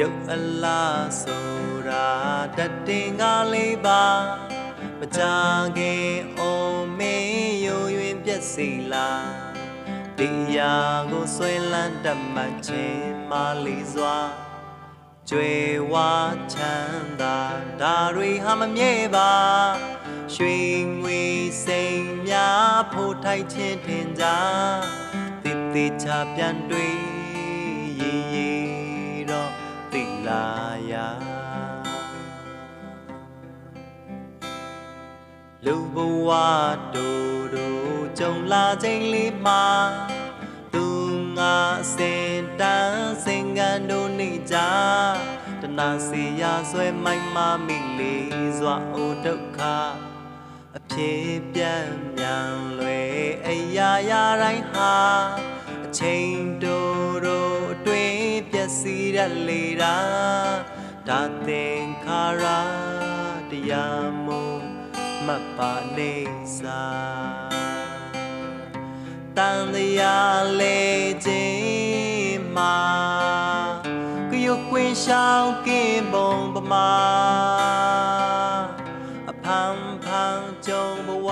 ရုပ်အလားဆိုတာတတ်တင်ကားလေးပါမကြခင်အောင်မင်းယုံရွင်ပြက်စီလားတရားကိုဆွဲလန်းတတ်မှတ်ခြင်းမလေးစွာကျွေဝါချမ်းသာဒါတွေဟာမမြဲပါရွှေငွေစိမ်များဖို့ထိုက်ခြင်းထင်ကြတိတိချပြန်တွေ့ရေရေတော့ လူဘဝတို့တို့ကြုံလာခြင်းလေးမှာသူငါစင်တန်းစင်ကန်တို့နေကြတနာစီရဆွဲမိုက်မမိလေးစွာအိုဒုက္ခအဖြစ်ပြန့်မြန်လွယ်အရာရာတိုင်းဟာအချိန်တို့တို့အတွင်းပျက်စီးရလေတာဒါသင်္ခါရတရားမို့ မတ်ပါနေစာတန်တရားလေခြင်းမှာကရုတ်ကွင်းရှောင်းကင်းပုံပမာအဖန်ဖန်ကြုံဘဝ